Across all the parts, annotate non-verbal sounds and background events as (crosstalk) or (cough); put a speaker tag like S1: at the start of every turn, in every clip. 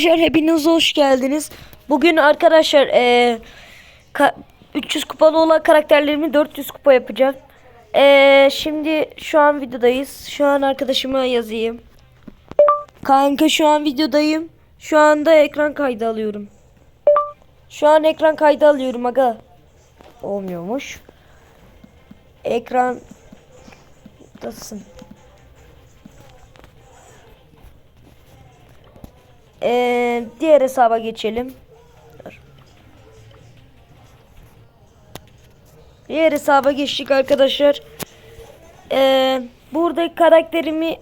S1: Arkadaşlar hepiniz hoş geldiniz. Bugün arkadaşlar ka- 300 kupalı olan karakterlerimi 400 kupa yapacağım. Eee, şimdi şu an videodayız. Şu an arkadaşıma yazayım. Kanka şu an videodayım. Şu anda ekran kaydı alıyorum. Şu an ekran kaydı alıyorum aga. Olmuyormuş. Ekrandasın. Ee, diğer hesaba geçelim. Diğer hesaba geçtik arkadaşlar. Ee, buradaki karakterimi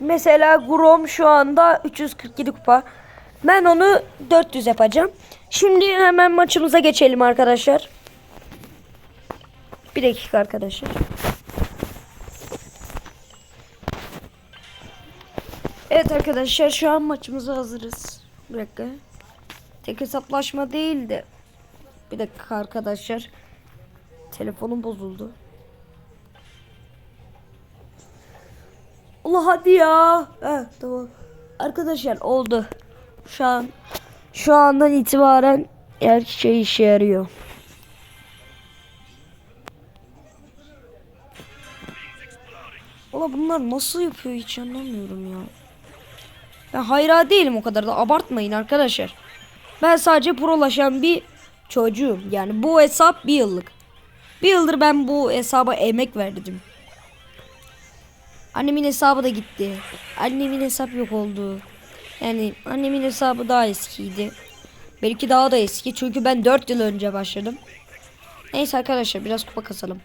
S1: mesela Grom şu anda 347 kupa. Ben onu 400 yapacağım. Şimdi hemen maçımıza geçelim arkadaşlar. Bir dakika arkadaşlar. Evet arkadaşlar şu an maçımıza hazırız. Bir dakika. Tek hesaplaşma değil de. Bir dakika arkadaşlar. Telefonum bozuldu. Allah hadi ya. Heh, tamam. Arkadaşlar oldu. Şu an şu andan itibaren her şey işe yarıyor. Ola bunlar nasıl yapıyor hiç anlamıyorum ya. Ben hayra değilim o kadar da abartmayın arkadaşlar. Ben sadece prolaşan bir çocuğum. Yani bu hesap bir yıllık. Bir yıldır ben bu hesaba emek verdim. Annemin hesabı da gitti. Annemin hesap yok oldu. Yani annemin hesabı daha eskiydi. Belki daha da eski. Çünkü ben 4 yıl önce başladım. Neyse arkadaşlar biraz kupa kasalım.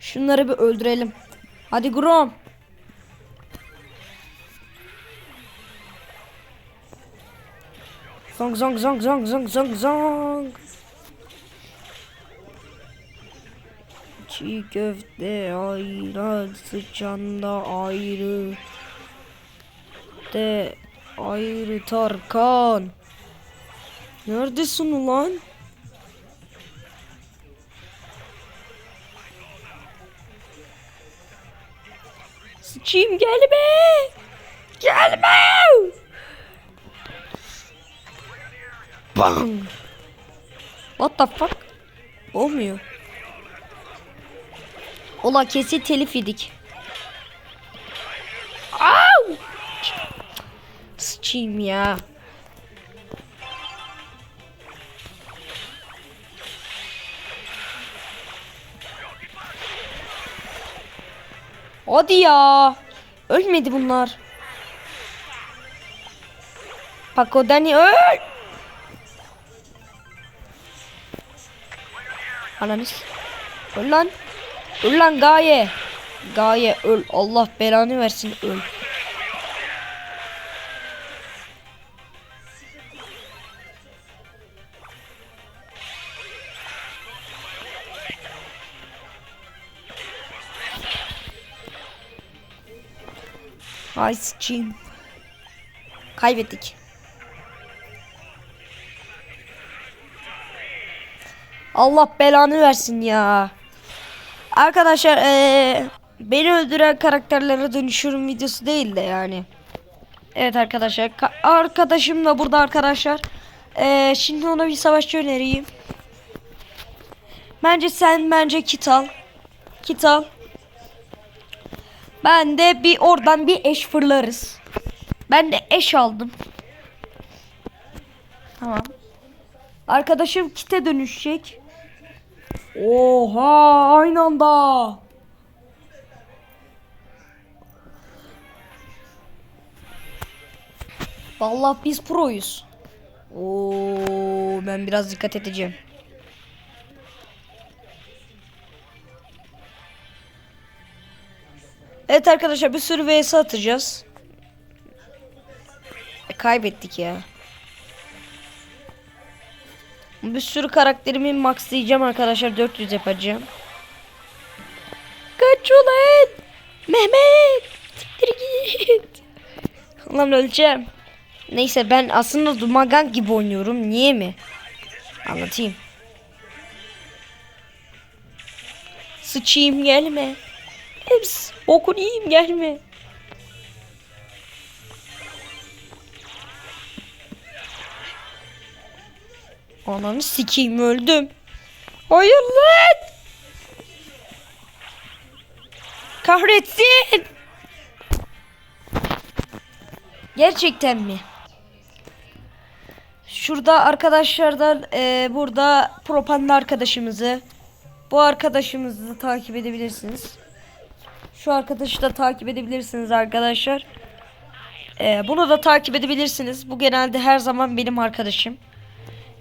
S1: Şunları bir öldürelim. Hadi Grom. Zong zong zong zong zong zong zong. Çiğ köfte ayran sıçanda ayrı. De ayrı Tarkan. Neredesin ulan? Sıçayım gelme. Gelme. Bang. What the fuck? Olmuyor. Ola kesin telif yedik. Au! Sıçayım ya. Hadi ya. Ölmedi bunlar. Paco Dani öl. Ananız. Öl lan. Öl lan Gaye. Gaye öl. Allah belanı versin öl. Ay sıçayım. Kaybettik. Allah belanı versin ya. Arkadaşlar eee, beni öldüren karakterlere dönüşürüm videosu değil de yani. Evet arkadaşlar. ka- arkadaşım da burada arkadaşlar. Eee, şimdi ona bir savaşçı önereyim. Bence sen bence kit al. Kit. Ben de bir oradan bir eş fırlarız. Ben de eş aldım. Tamam. Arkadaşım kite dönüşecek. Oha aynı anda. Vallahi biz proyuz. Oo ben biraz dikkat edeceğim. Evet arkadaşlar bir sürü vs atacağız. E, kaybettik ya. Bir sürü karakterimi maxlayacağım arkadaşlar 400 yapacağım. Kaç ulan! Mehmet! Siktir git! (laughs) Lan öleceğim. Neyse ben aslında Dumagan gibi oynuyorum. Niye mi? Anlatayım. Sıçayım gelme. Hepsi yiyeyim gelme. Ananı sikeyim öldüm. Hayır lan. Kahretsin. Gerçekten mi? Şurada arkadaşlardan e, burada propanda arkadaşımızı bu arkadaşımızı takip edebilirsiniz. Şu arkadaşı da takip edebilirsiniz arkadaşlar. E, bunu da takip edebilirsiniz. Bu genelde her zaman benim arkadaşım.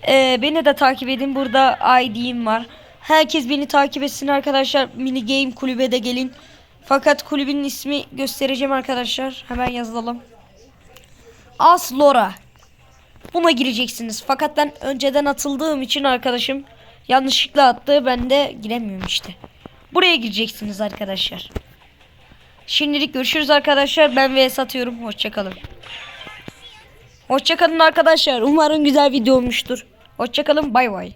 S1: E, beni de takip edin. Burada ID'm var. Herkes beni takip etsin arkadaşlar. Mini Game kulübe de gelin. Fakat kulübün ismi göstereceğim arkadaşlar. Hemen yazalım. Aslora. Buna gireceksiniz. Fakat ben önceden atıldığım için arkadaşım yanlışlıkla attı. Ben de giremiyorum işte. Buraya gireceksiniz arkadaşlar. Şimdilik görüşürüz arkadaşlar. Ben VS atıyorum. Hoşçakalın. Hoşçakalın arkadaşlar. Umarım güzel video olmuştur. Hoşçakalın. Bay bay.